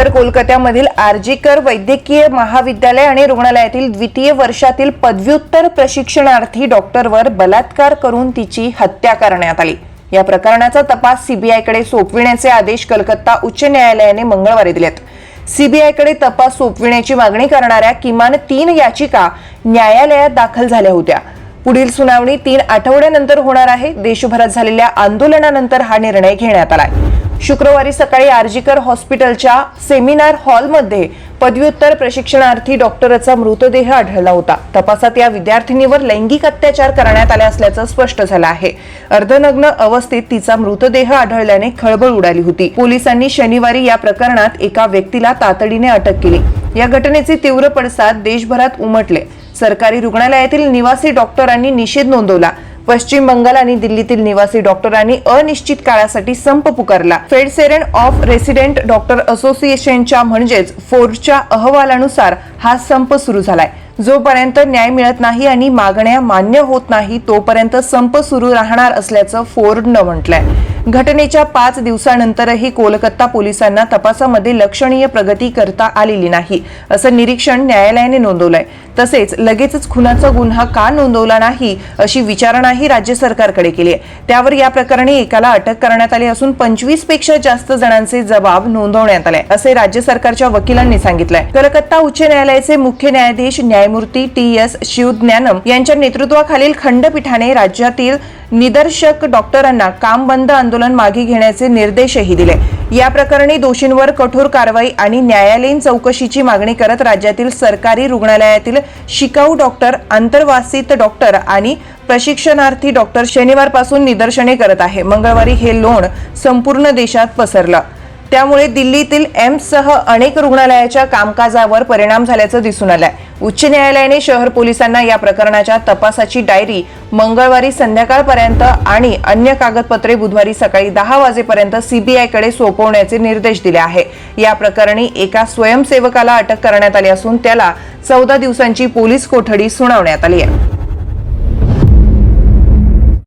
तर कोलकात्यामधील आरजीकर वैद्यकीय महाविद्यालय आणि रुग्णालयातील द्वितीय वर्षातील पदव्युत्तर प्रशिक्षणार्थी डॉक्टरवर बलात्कार करून तिची हत्या करण्यात आली. या प्रकरणाचा तपास सीबीआयकडे सोपविण्याचे आदेश कलकत्ता उच्च न्यायालयाने मंगळवारी दिलेत. सीबीआयकडे तपास सोपविण्याची मागणी करणाऱ्या किमान तीन याचिका न्यायालयात दाखल झाल्या होत्या. पुढील सुनावणी तीन आठवड्यानंतर होणार आहे. देशभरात झालेल्या आंदोलनानंतर हा निर्णय घेण्यात आलाय. शुक्रवारी सकाळी आर्जीकर हॉस्पिटलच्या सेमिनार हॉलमध्ये पदव्युत्तर प्रशिक्षणार्थी डॉक्टरचा मृतदेह आढळला होता. तपासात या विद्यार्थिनीवर लैंगिक अत्याचार करण्यात आले असल्याचं स्पष्ट झालं आहे. अर्धनग्न अवस्थेत तिचा मृतदेह आढळल्याने खळबळ उडाली होती. पोलिसांनी शनिवारी या प्रकरणात एका व्यक्तीला तातडीने अटक केली. या घटनेचे तीव्र पडसाद देशभरात उमटले. सरकारी रुग्णालयातील निवासी डॉक्टरांनी निषेध नोंदवला. पश्चिम बंगाल आणि दिल्लीतील निवासी डॉक्टरांनी अनिश्चित काळासाठी संप पुकारला. फेडसेरन ऑफ रेसिडेंट डॉक्टर असोसिएशनच्या म्हणजेच फोर्डच्या अहवालानुसार हा संप सुरू झालाय. जोपर्यंत न्याय मिळत नाही आणि मागण्या मान्य होत नाही तोपर्यंत संप सुरू राहणार असल्याचं फोर्डनं म्हटलंय. घटनेच्या पाच दिवसानंतरही कोलकाता पोलिसांना तपासामध्ये लक्षणीय प्रगती करता आलेली नाही असं निरीक्षण न्यायालयाने नोंदवलंय. तसेच लगेचच खुनाचा गुन्हा का नोंदवला नाही अशी विचारणाही राज्य सरकारकडे केली आहे. त्यावर या प्रकरणी एकाला अटक करण्यात आली असून पंचवीसपेक्षा जास्त जणांचे जबाब नोंदवण्यात आले असे राज्य सरकारच्या वकिलांनी सांगितलंय. कलकत्ता उच्च न्यायालयाचे मुख्य न्यायाधीश न्यायमूर्ती टी एस शिवज्ञानम यांच्या नेतृत्वाखालील खंडपीठाने राज्यातील निदर्शक डॉक्टरांना काम बंद आंदोलन मागे घेण्याचे निर्देशही दिले. या प्रकरणी दोषींवर कठोर कारवाई आणि न्यायालयीन चौकशीची मागणी करत राज्यातील सरकारी रुग्णालयातील शिकाऊ डॉक्टर आंतरवासित डॉक्टर आणि प्रशिक्षणार्थी डॉक्टर शनिवारपासून निदर्शने करत आहे. मंगळवारी हे लोण संपूर्ण देशात पसरलं. त्यामुळे दिल्लीतील एम्ससह अनेक रुग्णालयाच्या कामकाजावर परिणाम झाल्याचं दिसून आलंय. उच्च न्यायालयाने शहर पोलिसांना या प्रकरणाच्या तपासाची डायरी मंगळवारी संध्याकाळपर्यंत आणि अन्य कागदपत्रे बुधवारी सकाळी दहा वाजेपर्यंत सीबीआयकडे सोपवण्याचे निर्देश दिले आहे. या प्रकरणी एका स्वयंसेवकाला अटक करण्यात आली असून त्याला चौदा दिवसांची पोलीस कोठडी सुनावण्यात आली आहे.